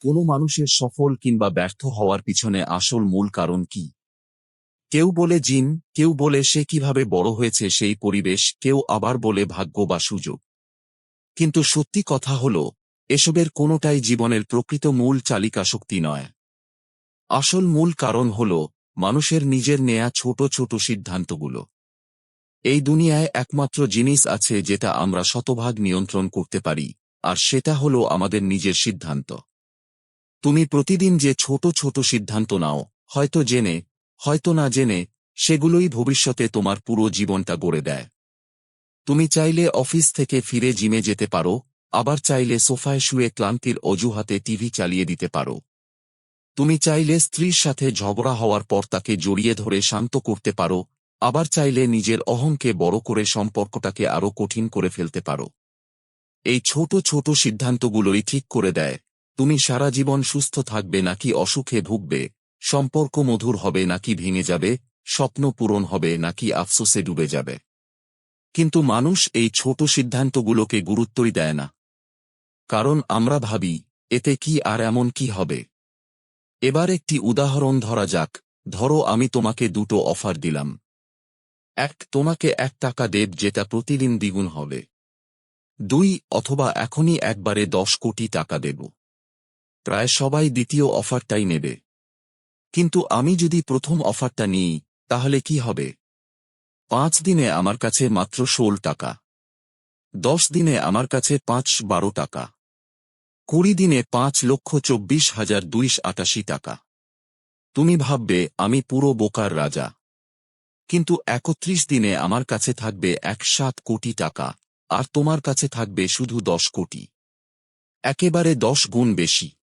কোনো মানুষের সফল কিংবা ব্যর্থ হওয়ার পিছনে আসল মূল কারণ কি? কেউ বলে জিন, কেউ বলে সে কীভাবে বড় হয়েছে সেই পরিবেশ, কেউ আবার বলে ভাগ্য বা সুযোগ। কিন্তু সত্যি কথা হল, এসবের কোনোটাই জীবনের প্রকৃত মূল চালিকা শক্তি নয়। আসল মূল কারণ হল, মানুষের নিজের নেয়া ছোট ছোট সিদ্ধান্তগুলো। এই দুনিয়ায় একমাত্র জিনিস আছে যেটা আমরা শতভাগ নিয়ন্ত্রণ করতে পারি, আর সেটা হল আমাদের নিজের সিদ্ধান্ত। তুমি প্রতিদিন যে ছোট ছোট সিদ্ধান্ত নাও, হয়তো জেনে, হয়তো না জেনে, সেগুলোই ভবিষ্যতে তোমার পুরো জীবনটা গড়ে দেয়। তুমি চাইলে অফিস থেকে ফিরে জিমে যেতে পারো, আবার চাইলে সোফায় শুয়ে ক্লান্তির অজুহাতে টিভি চালিয়ে দিতে পারো। তুমি চাইলে স্ত্রীর সাথে ঝগড়া হওয়ার পর তাকে জড়িয়ে ধরে শান্ত করতে পারো, আবার চাইলে নিজের অহংকে বড় করে সম্পর্কটাকে আরও কঠিন করে ফেলতে পারো। এই ছোট ছোট সিদ্ধান্তগুলোই ঠিক করে দেয়। তুমি সারা জীবন সুস্থ থাকবে নাকি অসুখে ভুগবে, সম্পর্ক মধুর হবে নাকি ভেঙে যাবে, স্বপ্ন পূরণ হবে নাকি আফসোসে ডুবে যাবে। কিন্তু মানুষ এই ছোট সিদ্ধান্তগুলোকে গুরুত্বই দেয় না। কারণ আমরা ভাবি, এতে কি আর এমন কি হবে? এবার একটি উদাহরণ ধরা যাক, ধরো আমি তোমাকে দুটো অফার দিলাম। এক, তোমাকে এক টাকা দেব যেটা প্রতিদিন দ্বিগুণ হবে। দুই, অথবা এখনই একবারে দশ কোটি টাকা দেব। প্রায় সবাই দ্বিতীয় অফারটাই নেবে। কিন্তু আমি যদি প্রথম অফারটা নিই, তাহলে কি হবে? পাঁচ দিনে আমার কাছে মাত্র ষোল টাকা। দশ দিনে আমার কাছে পাঁচ বারো টাকা। কুড়ি দিনে পাঁচ লক্ষ চব্বিশ হাজার দুইশ আটাশি টাকা। তুমি ভাববে, আমি পুরো বোকার রাজা। কিন্তু একত্রিশ দিনে আমার কাছে থাকবে এক সাত কোটি টাকা, আর তোমার কাছে থাকবে শুধু দশ কোটি। একেবারে দশ গুণ বেশি।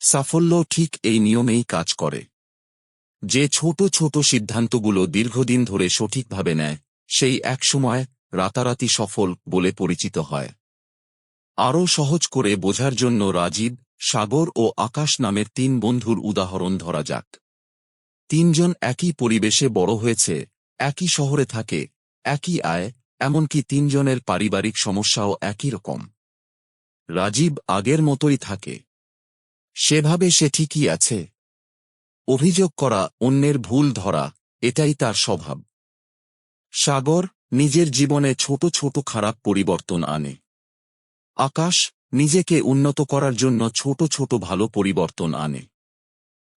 সাফল্য ঠিক এই নিয়মেই কাজ করে। যে ছোট ছোট সিদ্ধান্তগুলো দীর্ঘদিন ধরে সঠিকভাবে নেয়, সেই একসময় রাতারাতি সফল বলে পরিচিত হয়। আরও সহজ করে বোঝার জন্য রাজীব, সাগর ও আকাশ নামের তিন বন্ধুর উদাহরণ ধরা যাক। তিনজন একই পরিবেশে বড় হয়েছে, একই শহরে থাকে, একই আয়, এমনকি তিনজনের পারিবারিক সমস্যাও একই রকম। রাজীব আগের মতোই থাকে। সেভাবে সে ঠিকই আছে। অভিযোগ করা অন্যের ভুল ধরা, এটাই তার স্বভাব। সাগর নিজের জীবনে ছোট ছোট খারাপ পরিবর্তন আনে। আকাশ নিজেকে উন্নত করার জন্য ছোট ছোট ভালো পরিবর্তন আনে।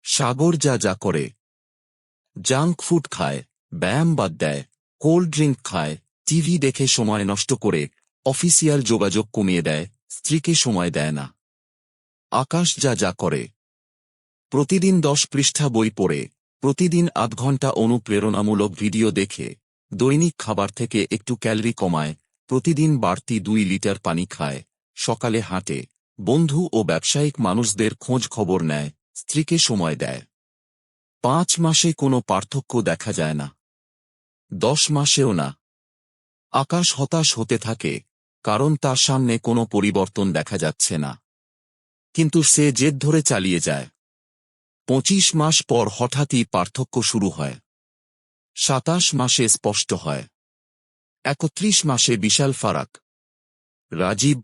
সাগর যা যা করে। জাঙ্ক ফুড খায়, ব্যায়াম বাদ দেয়, কোল্ড ড্রিঙ্ক খায়, টিভি দেখে সময় নষ্ট করে, অফিসিয়াল যোগাযোগ কমিয়ে দেয়, স্ত্রীকে সময় দেয় না। আকাশ যা যা করে। প্রতিদিন দশ পৃষ্ঠা বই পড়ে, প্রতিদিন আধ ঘণ্টা অনুপ্রেরণামূলক ভিডিও দেখে, দৈনিক খাবার থেকে একটু ক্যালরি কমায়, প্রতিদিন বাড়তি দুই লিটার পানি খায়, সকালে হাঁটে, বন্ধু ও ব্যবসায়িক মানুষদের খোঁজ খবর নেয়, স্ত্রীকে সময় দেয়। পাঁচ মাসে কোনো পার্থক্য দেখা যায় না। দশ মাসেও না। আকাশ হতাশ হতে থাকে, কারণ তার সামনে কোনো পরিবর্তন দেখা যাচ্ছে না। কিন্তু সে জেদ ধরে চালিয়ে যায়। পঁচিশ মাস পর হঠাৎই পার্থক্য শুরু হয়। সাতাশ মাসে স্পষ্ট হয়। একত্রিশ মাসে বিশাল ফারাক। রাজীব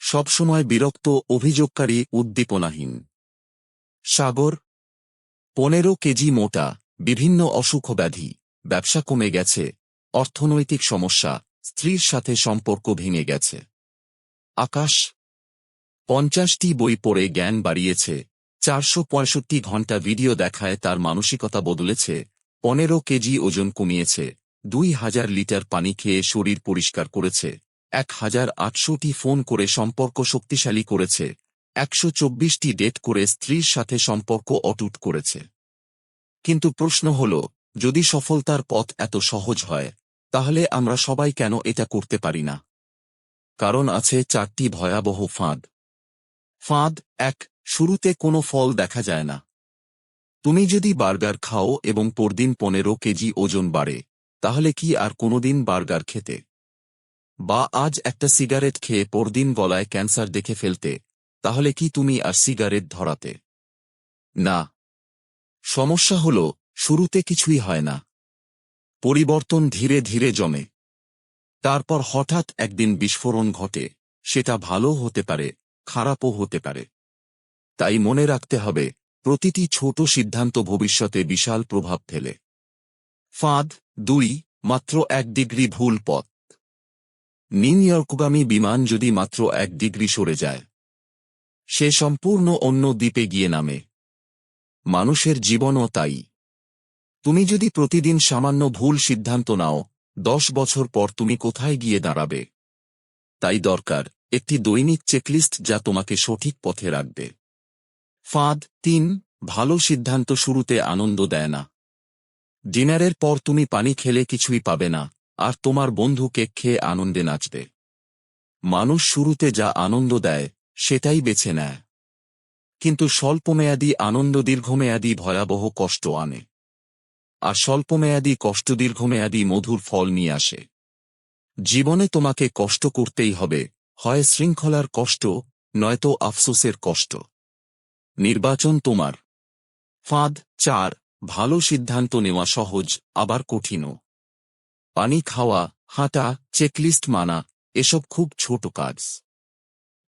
সবসময় বিরক্ত, অভিযোগকারী, উদ্দীপনাহীন। সাগর, পনেরো কেজি মোটা, বিভিন্ন অসুখ ব্যাধি, ব্যবসা কমে গেছে, অর্থনৈতিক সমস্যা, স্ত্রীর সাথে সম্পর্ক ভেঙে গেছে। আকাশ পঞ্চাশটি বই পড়ে জ্ঞান বাড়িয়েছে, চারশো পঁয়ষট্টি ঘণ্টা ভিডিও দেখায় তার মানসিকতা বদলেছে, পনেরো কেজি ওজন কমিয়েছে, দুই হাজার লিটার পানি খেয়ে শরীর পরিষ্কার করেছে, এক হাজার আটশোটি ফোন করে সম্পর্ক শক্তিশালী করেছে, একশো চব্বিশটি ডেট করে স্ত্রীর সাথে সম্পর্ক অটুট করেছে। কিন্তু প্রশ্ন হল, যদি সফলতার পথ এত সহজ হয়, তাহলে আমরা সবাই কেন এটা করতে পারি না? কারণ আছে চারটি ভয়াবহ ফাঁদ। ফাঁদ এক, শুরুতে কোনো ফল দেখা যায় না। তুমি যদি বার্গার খাও এবং পরদিন পনেরো কেজি ওজন বাড়ে, তাহলে কি আর কোনোদিন বার্গার খেতে? বা আজ একটা সিগারেট খেয়ে পরদিন গলায় ক্যান্সার দেখে ফেলতে, তাহলে কি তুমি আর সিগারেট ধরাতে? না। সমস্যা হল, শুরুতে কিছুই হয় না। পরিবর্তন ধীরে ধীরে জমে। তারপর হঠাৎ একদিন বিস্ফোরণ ঘটে, সেটা ভালো হতে পারে খারাপও হতে পারে। তাই মনে রাখতে হবে, প্রতিটি ছোট সিদ্ধান্ত ভবিষ্যতে বিশাল প্রভাব ফেলে। ফাঁদ, দুই, মাত্র এক ডিগ্রি ভুল পথ। নিউ ইয়র্কগামী বিমান যদি মাত্র এক ডিগ্রি সরে যায়, সে সম্পূর্ণ অন্য দ্বীপে গিয়ে নামে। মানুষের জীবনও তাই। তুমি যদি প্রতিদিন সামান্য ভুল সিদ্ধান্ত নাও, দশ বছর পর তুমি কোথায় গিয়ে দাঁড়াবে? তাই দরকার একটি দৈনিক চেকলিস্ট যা তোমাকে সঠিক পথে রাখবে। ফাঁদ তিন, ভালো সিদ্ধান্ত শুরুতে আনন্দ দেয় না। ডিনারের পর তুমি পানি খেলে কিছুই পাবে না, আর তোমার বন্ধু কেক খেয়ে আনন্দে নাচবে। মানুষ শুরুতে যা আনন্দ দেয়, সেটাই বেছে নেয়। কিন্তু স্বল্পমেয়াদী আনন্দ দীর্ঘমেয়াদী ভয়াবহ কষ্ট আনে। আর স্বল্পমেয়াদী কষ্ট দীর্ঘমেয়াদী মধুর ফল নিয়ে আসে। জীবনে তোমাকে কষ্ট করতেই হবে হয় শৃঙ্খলার কষ্ট, নয়তো আফসোসের কষ্ট। নির্বাচন তোমার। ফাঁদ, চার, ভালো সিদ্ধান্ত নেওয়া সহজ, আবার কঠিনও। পানি খাওয়া, হাঁটা, চেকলিস্ট মানা, এসব খুব ছোট কাজ।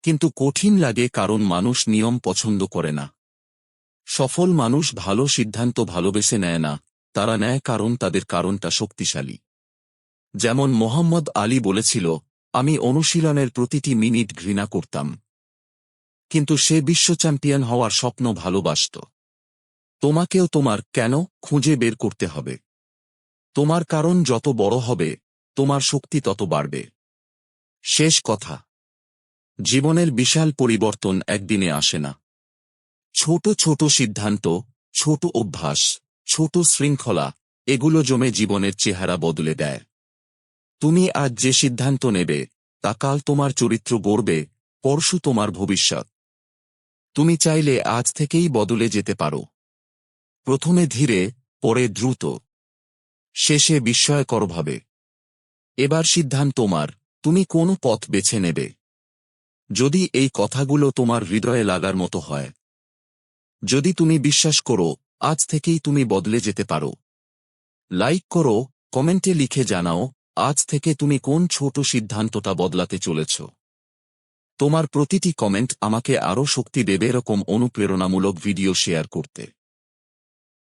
কিন্তু কঠিন লাগে কারণ মানুষ নিয়ম পছন্দ করে না। সফল মানুষ ভালো সিদ্ধান্ত ভালোবেসে নেয় না, তারা নেয় কারণ তাদের কারণটা শক্তিশালী। যেমন মোহাম্মদ আলী বলেছিল আমি অনুশীলনের প্রতিটি মিনিট ঘৃণা করতাম। কিন্তু সে বিশ্ব চ্যাম্পিয়ন হওয়ার স্বপ্ন ভালোবাসত। তোমাকেও তোমার কেন খুঁজে বের করতে হবে? তোমার কারণ যত বড় হবে, তোমার শক্তি তত বাড়বে। শেষ কথা। জীবনের বিশাল পরিবর্তন একদিনে আসে না। ছোট ছোট সিদ্ধান্ত, ছোট অভ্যাস, ছোট শৃঙ্খলা, এগুলো জমে জীবনের চেহারা বদলে দেয়। তুমি আজ যে সিদ্ধান্ত নেবে, তা কাল তোমার চরিত্র গড়বে, পরশু তোমার ভবিষ্যৎ। তুমি চাইলে আজ থেকেই বদলে যেতে পারো। প্রথমে ধীরে, পরে দ্রুত। শেষে বিস্ময়করভাবে এবার সিদ্ধান্ত তোমার, তুমি কোন পথ বেছে নেবে? যদি এই কথাগুলো তোমার হৃদয়ে লাগার মতো হয়। যদি তুমি বিশ্বাস করো, আজ থেকেই তুমি বদলে যেতে পারো। লাইক করো, কমেন্টে লিখে জানাও আজ থেকে তুমি কোন ছোট সিদ্ধান্তটা বদলাতে চলেছ? তোমার প্রতিটি কমেন্ট আমাকে আরও শক্তি দেবে এরকম অনুপ্রেরণামূলক ভিডিও শেয়ার করতে।